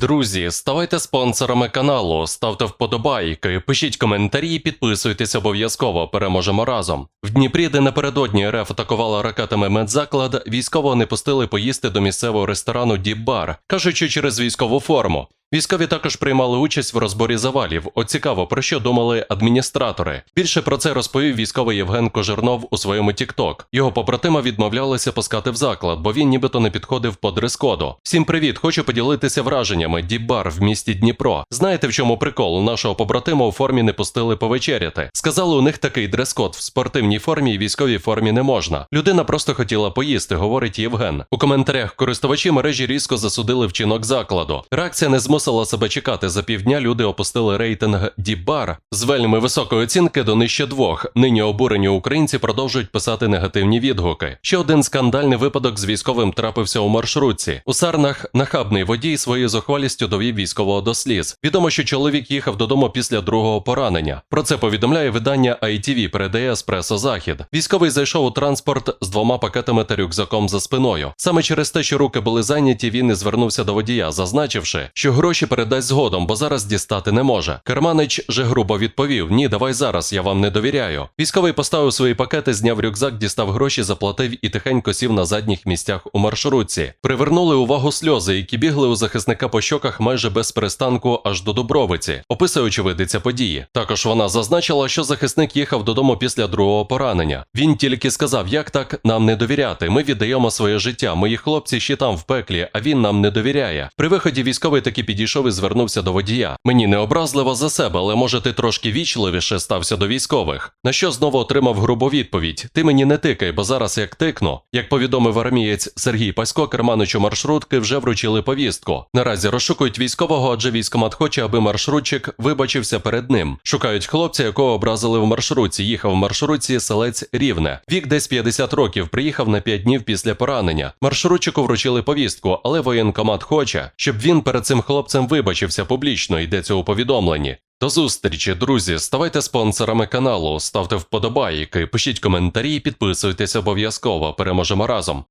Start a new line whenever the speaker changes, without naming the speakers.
Друзі, ставайте спонсорами каналу, ставте вподобайки, пишіть коментарі, і підписуйтесь обов'язково. Переможемо разом. В Дніпрі, де напередодні РФ атакувала ракетами медзаклад, військово не пустили поїсти до місцевого ресторану Діб-бар, кажучи через військову форму. Військові також приймали участь в розборі завалів. От цікаво, про що думали адміністратори. Більше про це розповів військовий Євген Кожернов у своєму TikTok. Його побратима відмовлялися пускати в заклад, бо він нібито не підходив по дрес-коду. Всім привіт! Хочу поділитися враженнями. Дібар в місті Дніпро. Знаєте, в чому прикол? Нашого побратима у формі не пустили повечеряти. Сказали, у них такий дрес-код в спортивній формі і військовій формі не можна. Людина просто хотіла поїсти, говорить Євген. У коментарях користувачі мережі різко засудили вчинок закладу. Реакція не змусила себе чекати. За півдня люди опустили рейтинг Дібар з вельми високої оцінки до нижче двох. Нині обурені українці продовжують писати негативні відгуки. Ще один скандальний випадок з військовим трапився у маршрутці. У Сарнах нахабний водій своєю зухвалістю довів військового до сліз. Відомо, що чоловік їхав додому після другого поранення. Про це повідомляє видання ITV, передає Еспресо Захід. Військовий зайшов у транспорт з двома пакетами та рюкзаком за спиною. Саме через те, що руки були зайняті, він і звернувся до водія, зазначивши, що гроші передасть згодом, бо зараз дістати не може. Керманич же грубо відповів: Ні, давай зараз, я вам не довіряю. Військовий поставив свої пакети, зняв рюкзак, дістав гроші, заплатив і тихенько сів на задніх місцях у маршрутці. Привернули увагу сльози, які бігли у захисника по щоках майже без перестанку аж до Дубровиці. Описує очевидиця події. Також вона зазначила, що захисник їхав додому після другого поранення. Він тільки сказав, як так нам не довіряти. Ми віддаємо своє життя. Мої хлопці ще там в пеклі, а він нам не довіряє. При виході військовий таки підійшов і звернувся до водія. Мені не образливо за себе, але може ти трошки вічливіше стався до військових. На що знову отримав грубу відповідь: Ти мені не тикай, бо зараз як тикну. Як повідомив армієць Сергій Пасько, керманичу маршрутки вже вручили повістку. Наразі розшукують військового, адже військомат хоче, аби маршрутчик вибачився перед ним. Шукають хлопця, якого образили в маршрутці. Їхав в маршрутці селець Рівне. Вік десь 50 років. Приїхав на 5 днів після поранення. Маршрутчику вручили повістку, але воєнкомат хоче, щоб він перед цим хлопцем вибачився публічно. Йдеться у повідомленні. До зустрічі, друзі. Ставайте спонсорами каналу, ставте вподобайки, пишіть коментарі, підписуйтесь обов'язково. Переможемо разом.